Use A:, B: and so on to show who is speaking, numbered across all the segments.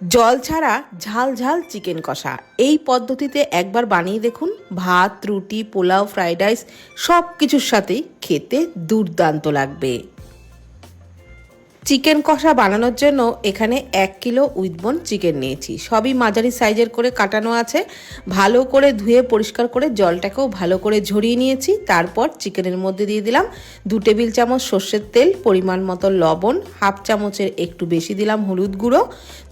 A: জল ছাড়া ঝাল ঝাল চিকেন কষা। এই পদ্ধতিতে একবার বানিয়ে দেখুন, ভাত, রুটি, পোলাও, ফ্রাইড রাইস সব কিছুর সাথেই খেতে দুর্দান্ত লাগবে। চিকেন কষা বানানোর জন্য এখানে এক কিলো উইথবন চিকেন নিয়েছি। সবই মাঝারি সাইজের করে কাটানো আছে। ভালো করে ধুয়ে পরিষ্কার করে জলটাকেও ভালো করে ঝরিয়ে নিয়েছি। তারপর চিকেনের মধ্যে দিয়ে দিলাম দু টেবিল চামচ সর্ষের তেল, পরিমাণ মতো লবণ, হাফ চামচের একটু বেশি দিলাম হলুদ গুঁড়ো,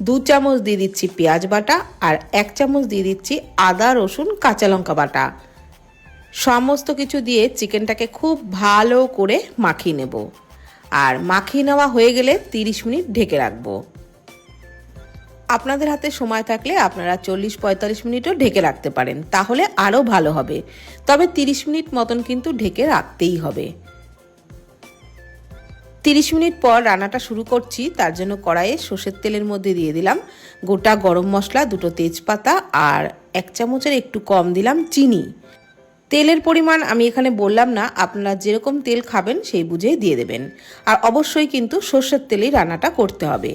A: দু চামচ দিয়ে দিচ্ছি পেঁয়াজ বাটা আর এক চামচ দিয়ে দিচ্ছি আদা, রসুন, কাঁচা লঙ্কা বাটা। সমস্ত কিছু দিয়ে চিকেনটাকে খুব ভালো করে মাখিয়ে নেব। আর মাখিয়ে নেওয়া হয়ে গেলে 30 মিনিট ঢেকে রাখব। আপনাদের হাতে সময় থাকলে আপনারা চল্লিশ পঁয়তাল্লিশ মিনিটও ঢেকে রাখতে পারেন, তাহলে আরও ভালো হবে। তবে 30 মিনিট মতন কিন্তু ঢেকে রাখতেই হবে। 30 মিনিট পর রান্নাটা শুরু করছি, তার জন্য কড়াইয়ে সর্ষের তেলের মধ্যে দিয়ে দিলাম গোটা গরম মশলা, দুটো তেজপাতা আর এক চামচের একটু কম দিলাম চিনি। তেলের পরিমাণ আমি এখানে বললাম না, আপনারা যেরকম তেল খাবেন সেই বুঝে দিয়ে দেবেন। আর অবশ্যই কিন্তু সর্ষের তেলেই রান্নাটা করতে হবে।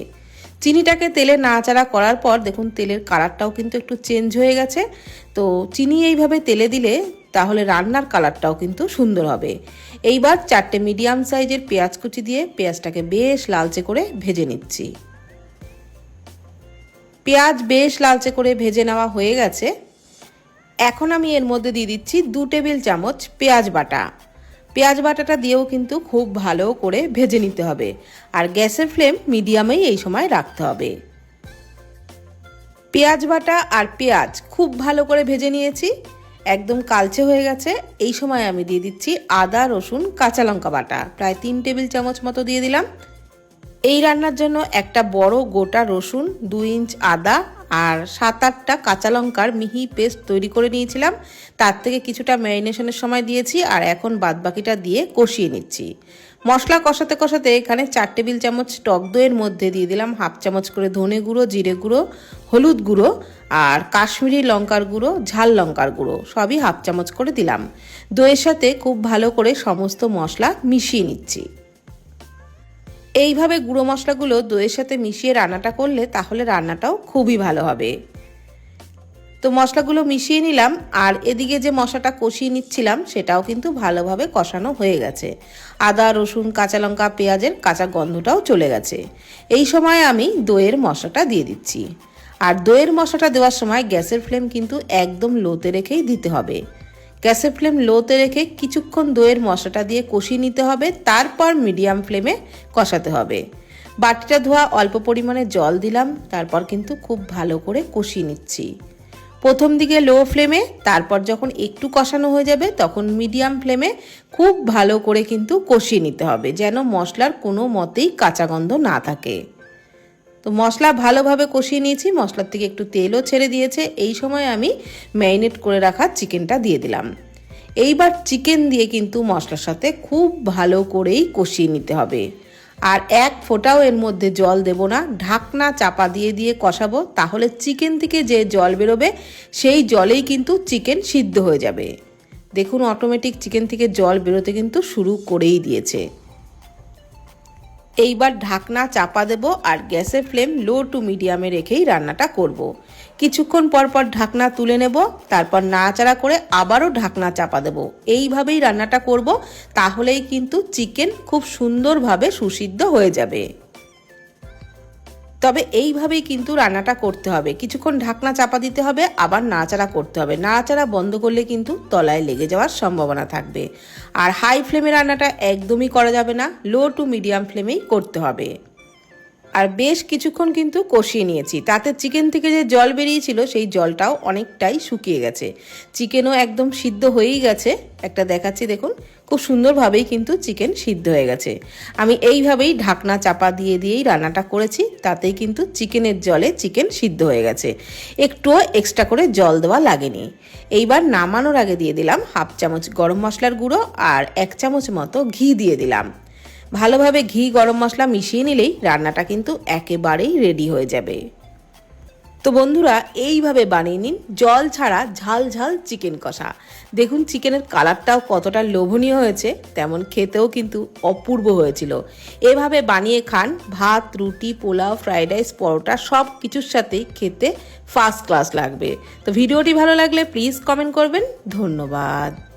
A: চিনিটাকে তেলে নাড়াচাড়া করার পর দেখুন তেলের কালারটাও কিন্তু একটু চেঞ্জ হয়ে গেছে। তো চিনি এইভাবে তেলে দিলে তাহলে রান্নার কালারটাও কিন্তু সুন্দর হবে। এইবার চারটে মিডিয়াম সাইজের পেঁয়াজ কুচি দিয়ে পেঁয়াজটাকে বেশ লালচে করে ভেজে নিচ্ছি। পেঁয়াজ বেশ লালচে করে ভেজে নেওয়া হয়ে গেছে। এখন আমি এর মধ্যে দিয়ে দিচ্ছি দু টেবিল চামচ পেঁয়াজ বাটা। পেঁয়াজ বাটাটা দিয়েও কিন্তু খুব ভালো করে ভেজে নিতে হবে। আর গ্যাসের ফ্লেম মিডিয়ামেই এই সময় রাখতে হবে। পেঁয়াজ বাটা আর পেঁয়াজ খুব ভালো করে ভেজে নিয়েছি। একদম কালচে হয়ে গেছে। এই সময় আমি দিয়ে দিচ্ছি আদা, রসুন, কাঁচা লঙ্কা বাটা। প্রায় তিন টেবিল চামচ মতো দিয়ে দিলাম। এই রান্নার জন্য একটা বড় গোটা রসুন, দুই ইঞ্চ আদা আর সাত আটটা কাঁচা লঙ্কার মিহি পেস্ট তৈরি করে নিয়েছিলাম। তার থেকে কিছুটা ম্যারিনেশনের সময় দিয়েছি আর এখন বাদবাকিটা দিয়ে কষিয়ে নিচ্ছি। মশলা কষাতে কষাতে এখানে চার টেবিল চামচ টক দইয়ের মধ্যে দিয়ে দিলাম হাফ চামচ করে ধনে গুঁড়ো, জিরে গুঁড়ো, হলুদ গুঁড়ো আর কাশ্মীরি লঙ্কার গুঁড়ো, ঝাল লঙ্কার গুঁড়ো সবই হাফ চামচ করে দিলাম। দইয়ের সাথে খুব ভালো করে সমস্ত মশলা মিশিয়ে নিচ্ছি। এইভাবে গুঁড়ো মশলাগুলো দইয়ের সাথে মিশিয়ে রান্নাটা করলে তাহলে রান্নাটাও খুবই ভালো হবে। তো মশলাগুলো মিশিয়ে নিলাম, আর এদিকে যে মশলাটা কষিয়ে নিচ্ছিলাম সেটাও কিন্তু ভালোভাবে কষানো হয়ে গেছে। আদা, রসুন, কাঁচা লঙ্কা, পেঁয়াজের কাঁচা গন্ধটাও চলে গেছে। এই সময় আমি দইয়ের মশলাটা দিয়ে দিচ্ছি। আর দইয়ের মশলাটা দেওয়ার সময় গ্যাসের ফ্লেম কিন্তু একদম লোতে রেখেই দিতে হবে। গ্যাসের ফ্লেম লোতে রেখে কিছুক্ষণ দইয়ের মশলাটা দিয়ে কষিয়ে নিতে হবে, তারপর মিডিয়াম ফ্লেমে কষাতে হবে। বাটিটা ধোয়া অল্প পরিমাণে জল দিলাম, তারপর কিন্তু খুব ভালো করে কষিয়ে নিচ্ছি। প্রথম দিকে লো ফ্লেমে, তারপর যখন একটু কষানো হয়ে যাবে, তখন মিডিয়াম ফ্লেমে খুব ভালো করে কিন্তু কষিয়ে নিতে হবে, যেন মশলার কোনো মতেই কাঁচা গন্ধ না থাকে। তো মশলা ভালোভাবে কষিয়ে নিয়েছি। মশলার থেকে একটু তেলও ছেড়ে দিয়েছে। এই সময় আমি ম্যারিনেট করে রাখা চিকেনটা দিয়ে দিলাম। এইবার চিকেন দিয়ে কিন্তু মশলার সাথে খুব ভালো করেই কষিয়ে নিতে হবে। আর এক ফোঁটাও এর মধ্যে জল দেব না। ঢাকনা চাপা দিয়ে দিয়ে কষাবো। তাহলে চিকেন থেকে যে জল বেরোবে, সেই জলেই কিন্তু চিকেন সিদ্ধ হয়ে যাবে। দেখুন অটোমেটিক চিকেন থেকে জল বেরোতে কিন্তু শুরু করেই দিয়েছে। এইবার ঢাকনা চাপা দেব আর গ্যাসের ফ্লেম লো টু মিডিয়ামে রেখেই রান্নাটা করব। কিছুক্ষণ পর পর ঢাকনা তুলে নেব, তারপর নাড়াচাড়া করে আবারও ঢাকনা চাপা দেব এইভাবেই রান্নাটা করব, তাহলেই কিন্তু চিকেন খুব সুন্দরভাবে সুসিদ্ধ হয়ে যাবে তবে এইভাবেই কিন্তু রান্নাটা করতে হবে। কিছুক্ষণ ঢাকনা চাপা দিতে হবে, আবার নাড়াচাড়া করতে হবে। নাড়াচাড়া বন্ধ করলে কিন্তু তলায় লেগে যাওয়ার সম্ভাবনা থাকবে। আর হাই ফ্লেমে রান্নাটা একদমই করা যাবে না লো টু মিডিয়াম ফ্লেমেই করতে হবে। আর বেশ কিছুক্ষণ কিন্তু কষিয়ে নিয়েছি। তাতে চিকেন থেকে যে জল বেরিয়েছিল, সেই জলটাও অনেকটাই শুকিয়ে গেছে। চিকেনও একদম সিদ্ধ হয়েই গেছে। একটা দেখাচ্ছি, দেখুন, খুব সুন্দরভাবেই কিন্তু চিকেন সিদ্ধ হয়ে গেছে। আমি এইভাবেই ঢাকনা চাপা দিয়ে দিয়েই রান্নাটা করেছি। তাতেই কিন্তু চিকেনের জলে চিকেন সিদ্ধ হয়ে গেছে। একটুও এক্সট্রা করে জল দেওয়া লাগেনি। এইবার নামানোর আগে দিয়ে দিলাম হাফ চামচ গরম মশলার গুঁড়ো আর এক চামচ মতো ঘি দিয়ে দিলাম। ভালোভাবে ঘি, গরম মশলা মিশিয়ে নিলেই রান্নাটা কিন্তু একেবারেই রেডি হয়ে যাবে। তো বন্ধুরা, এইভাবে বানিয়ে নিন, জল ছাড়া ঝাল ঝাল চিকেন কষা। দেখুন চিকেনের কালারটাও কতটা লোভনীয় হয়েছে, তেমন খেতেও কিন্তু অপূর্ব হয়েছিল। এভাবে বানিয়ে খান, ভাত, রুটি, পোলাও ফ্রাইড রাইস পরোটা সব কিছুর সাথেই খেতে ফার্স্ট ক্লাস লাগবে। তো ভিডিওটি ভালো লাগলে প্লিজ কমেন্ট করবেন। ধন্যবাদ।